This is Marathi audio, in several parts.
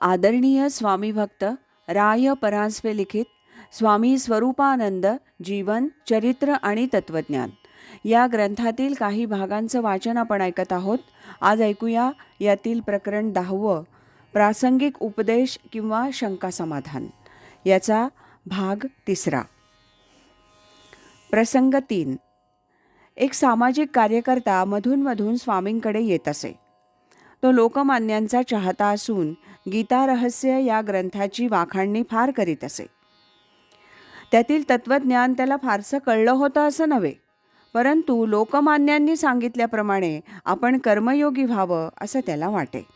आदरणीय स्वामी भक्त राय परांजपे लिखित स्वामी स्वरूपानंद जीवन चरित्र आणि तत्वज्ञान. या ग्रंथातील काही भागांचं वाचन आपण ऐकत आहोत. आज ऐकूया यातील प्रकरण दहावं प्रासंगिक उपदेश किंवा शंका समाधान. याचा भाग तिसरा. प्रसंग तीन. एक सामाजिक कार्यकर्ता मधूनमधून स्वामींकडे येत असे. तो लोकमान्यांचा चाहता असून गीता रहस्य या ग्रंथाची वाखाणणी फार करीत असे. त्यातील तत्त्वज्ञान त्याला फारसं कळलं होतं असं नव्हे परंतु लोकमान्यांनी सांगितल्याप्रमाणे आपण कर्मयोगी व्हावं असं त्याला वाटे.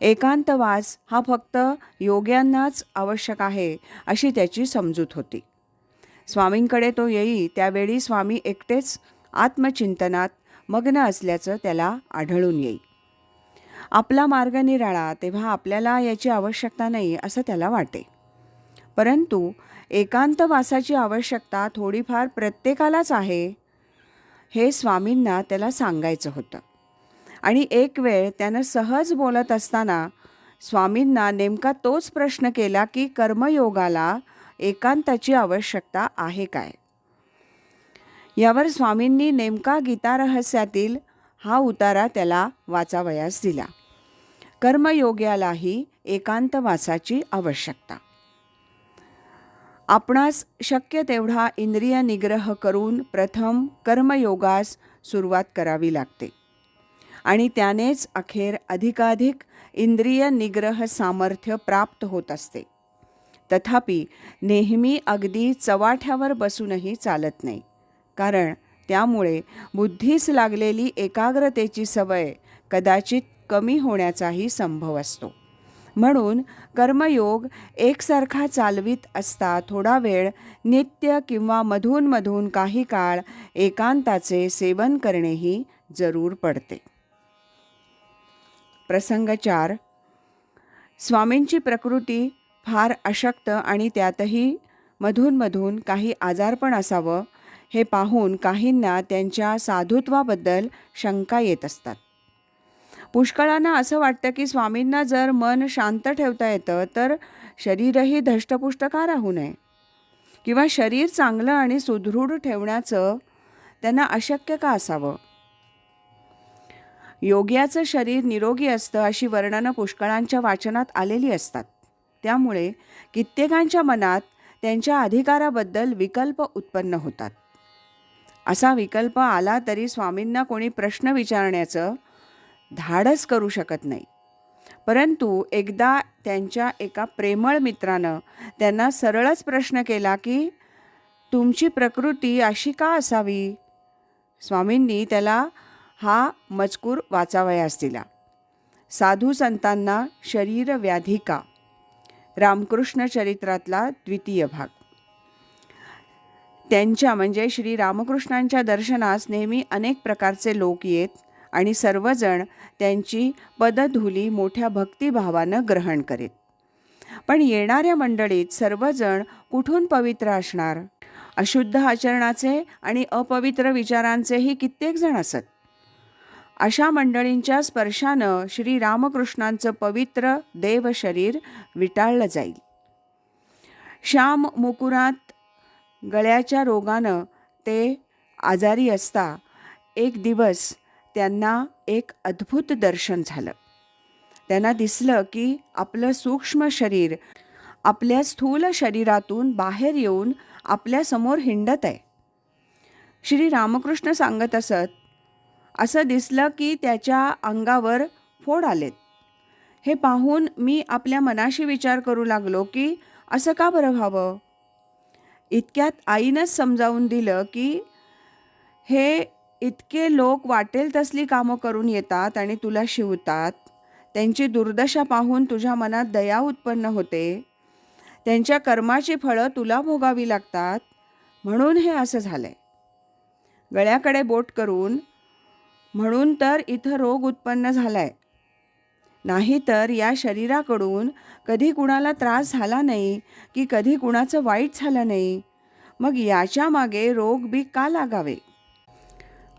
एकांतवास हा फक्त योग्यांनाच आवश्यक आहे अशी त्याची समजूत होती. स्वामींकडे तो येई त्यावेळी स्वामी एकटेच आत्मचिंतनात मग्न असल्याचं त्याला आढळून येई. आपला मार्ग निराळा तेव्हा आपल्याला याची आवश्यकता नाही असं त्याला वाटे. परंतु एकांतवासाची आवश्यकता थोडीफार प्रत्येकालाच आहे हे स्वामींना त्याला सांगायचं होतं. आणि एक वेळ त्यानं सहज बोलत असताना स्वामींना नेमका तोच प्रश्न केला की कर्मयोगाला एकांताची आवश्यकता आहे काय? यावर स्वामींनी नेमका गीता रहस्यातील हा उतारा त्याला वाचावयास दिला. कर्मयोग्यालाही एकांतवासाची आवश्यकता. आपणास शक्य तेवढा इंद्रिय निग्रह करून प्रथम कर्मयोगास सुरुवात करावी लागते आणि त्यानेच अखेर अधिकाधिक इंद्रिय निग्रह सामर्थ्य प्राप्त होत असते. तथापि नेहमी अगदी चवाठ्यावर बसूनही चालत नाही कारण त्यामुळे बुद्धीस लागलेली एकाग्रतेची सवय कदाचित कमी होण्याचाही संभव असतो. म्हणून कर्मयोग एकसारखा चालवीत असता थोडा वेळ नित्य किंवा मधूनमधून काही काळ एकांताचे सेवन करणेही जरूर पडते. प्रसंग चार. स्वामींची प्रकृती फार अशक्त आणि त्यातही मधूनमधून काही आजारपण असावं हे पाहून काहींना त्यांच्या साधुत्वाबद्दल शंका येत असतात. पुष्कळांना असं वाटतं की स्वामींना जर मन शांत ठेवता येतं तर शरीरही धष्टपुष्ट का राहू नये. किंवा शरीर चांगलं आणि सुदृढ ठेवण्याचं त्यांना अशक्य का असावं? योग्याचं शरीर निरोगी असतं अशी वर्णनं पुष्कळांच्या वाचनात आलेली असतात. त्यामुळे कित्येकांच्या मनात त्यांच्या अधिकाराबद्दल विकल्प उत्पन्न होतात. असा विकल्प आला तरी स्वामींना कोणी प्रश्न विचारण्याचं धाडस करू शकत नाही. परंतु एकदा त्यांच्या एका प्रेमळ मित्रानं त्यांना सरळच प्रश्न केला की तुमची प्रकृती अशी का असावी? स्वामींनी त्याला हा मजकूर वाचावयास दिला. साधू संतांना शरीर व्याधिका रामकृष्ण चरित्रातला द्वितीय भाग. त्यांच्या म्हणजे श्री रामकृष्णांच्या दर्शनास नेहमी अनेक प्रकारचे लोक येत आणि सर्वजण त्यांची पदधुली मोठ्या भक्तिभावानं ग्रहण करीत. पण येणाऱ्या मंडळीत सर्वजण कुठून पवित्र असणार? अशुद्ध आचरणाचे आणि अपवित्र विचारांचेही कित्येक जण असत. अशा मंडळींच्या स्पर्शानं श्री रामकृष्णांचं पवित्र देव शरीर विटाळलं जाईल. श्याम मुकुरात गळ्याच्या रोगानं ते आजारी असता एक दिवस त्यांना एक अद्भुत दर्शन झालं. त्यांना दिसलं की आपलं सूक्ष्म शरीर आपल्या स्थूल शरीरातून बाहेर येऊन आपल्यासमोर हिंडत आहे. श्री रामकृष्ण सांगत असत असं दिसलं की त्याच्या अंगावर फोड आलेत. हे पाहून मी आपल्या मनाशी विचार करू लागलो की असं का बरं व्हावं? इतक्यात आईनंच समजावून दिलं की हे इतके लोक वाटेल तसली कामं करून येतात आणि तुला शिवतात. त्यांची दुर्दशा पाहून तुझ्या मनात दया उत्पन्न होते. त्यांच्या कर्माची फळं तुला भोगावी लागतात. म्हणून हे असं झालं आहे गळ्याकडे बोट करून म्हणून तर इथं रोग उत्पन्न झाला आहे नाहीतर या शरीराकडून कधी कुणाला त्रास झाला नाही की कधी कुणाचं वाईट झालं नाही. मग याच्या मागे रोग बी का लागावे?